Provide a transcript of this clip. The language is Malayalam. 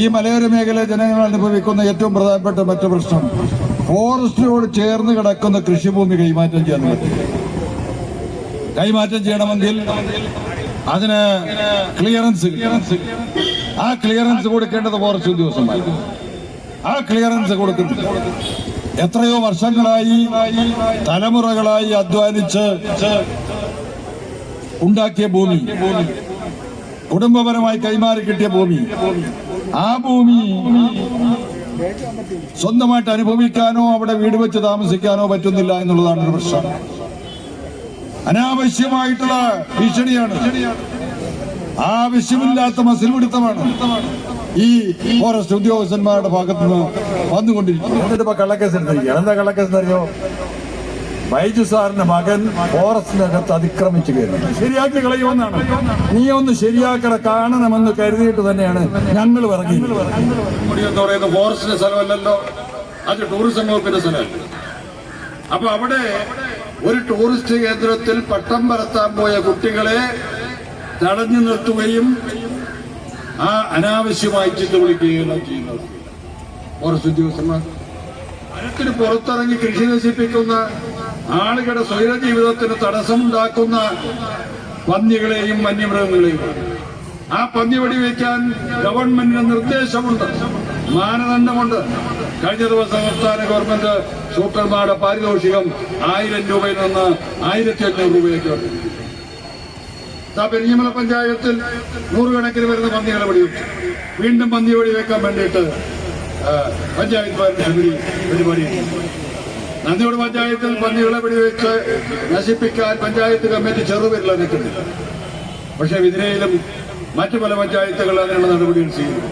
ഈ മലയോര മേഖല ജനങ്ങൾ അനുഭവിക്കുന്ന ഏറ്റവും പ്രധാനപ്പെട്ട മറ്റു പ്രശ്നം ഫോറസ്റ്റിനോട് ചേർന്ന് കിടക്കുന്ന കൃഷിഭൂമി കൈമാറ്റം ചെയ്യാൻ കൈമാറ്റം ചെയ്യണമെങ്കിൽ അതിന് ക്ലിയറൻസ് ആ ക്ലിയറൻസ് കൊടുക്കേണ്ടത് ഫോറസ്റ്റ് ഉദ്യോഗസ്ഥന്മാർ. ആ ക്ലിയറൻസ് കൊടുക്കുന്നു എത്രയോ വർഷങ്ങളായി തലമുറകളായി അധ്വാനിച്ച് ഉണ്ടാക്കിയ ഭൂമി. കുടുംബപരമായി കൈമാറി കിട്ടിയ ഭൂമി. ആ ഭൂമി സ്വന്തമായിട്ട് അനുഭവിക്കാനോ അവിടെ വീട് വെച്ച് താമസിക്കാനോ പറ്റുന്നില്ല എന്നുള്ളതാണ് ഒരു പ്രശ്നം. അനാവശ്യമായിട്ടുള്ള ഭീഷണിയാണ്. ആവശ്യമില്ലാത്ത മസിൽ പിടുത്തമാണ് ഈ ഫോറസ്റ്റ് ഉദ്യോഗസ്ഥന്മാരുടെ ഭാഗത്തുനിന്ന് വന്നുകൊണ്ടിരിക്കുന്നു എന്താ കള്ളക്കേസ് അറിയോ ബൈജു സാറിന്റെ മകൻ ഫോറസ്റ്റിനകത്ത് അതിക്രമിച്ചു കയറി. ശരിയാക്കി കളയുമെന്നാണ്. നീ ഒന്ന് ശരിയാക്കട കാണണമെന്ന് കരുതിയിട്ട് തന്നെയാണ് ഞങ്ങൾ പറഞ്ഞത് ഫോറസ്റ്റിന്റെ സ്ഥലമല്ലല്ലോ. അത് ടൂറിസം വകുപ്പിന്റെ സ്ഥലമല്ല? അപ്പൊ അവിടെ ഒരു ടൂറിസ്റ്റ് കേന്ദ്രത്തിൽ പട്ടം പറത്താൻ പോയ കുട്ടികളെ തടഞ്ഞു നിർത്തുകയും ആ അനാവശ്യമായി ചിന്ത വിളിക്കുകയും ചെയ്യുന്നത്. ഫോറസ്റ്റ് ഉദ്യോഗസ്ഥന്മാർ. പുറത്തിറങ്ങി കൃഷി നശിപ്പിക്കുന്ന ആളുകളുടെ സ്വൈര ജീവിതത്തിന് തടസ്സമുണ്ടാക്കുന്ന പന്നികളെയും വന്യമൃഗങ്ങളെയും. ആ പന്നി വെടിവെക്കാൻ ഗവൺമെന്റിന് നിർദ്ദേശമുണ്ട് മാനദണ്ഡമുണ്ട്. കഴിഞ്ഞ ദിവസം സംസ്ഥാന ഗവൺമെന്റ് ഷൂട്ടർമാരുടെ പാരിതോഷികം ആയിരം രൂപയിൽ നിന്ന് ആയിരത്തി അഞ്ഞൂറ് രൂപയിലേക്ക് പെരിഞ്ഞിമല പഞ്ചായത്തിൽ നൂറുകണക്കിന് വരുന്ന പന്നികളെ വെടിവെച്ചു. വീണ്ടും പന്നി വെടിവെക്കാൻ വേണ്ടിയിട്ട് പഞ്ചായത്ത് പരിപാടി പരിപാടി നന്ദിയോട് പഞ്ചായത്തിൽ പന്നികളെ വെടിവെച്ച് നശിപ്പിക്കാൻ പഞ്ചായത്ത് കമ്മിറ്റി ചെറുപേരിൽ നിൽക്കുന്നില്ല പക്ഷേ വിധിനയിലും മറ്റു പല പഞ്ചായത്തുകൾ അതിനുള്ള നടപടികൾ ചെയ്യുന്നു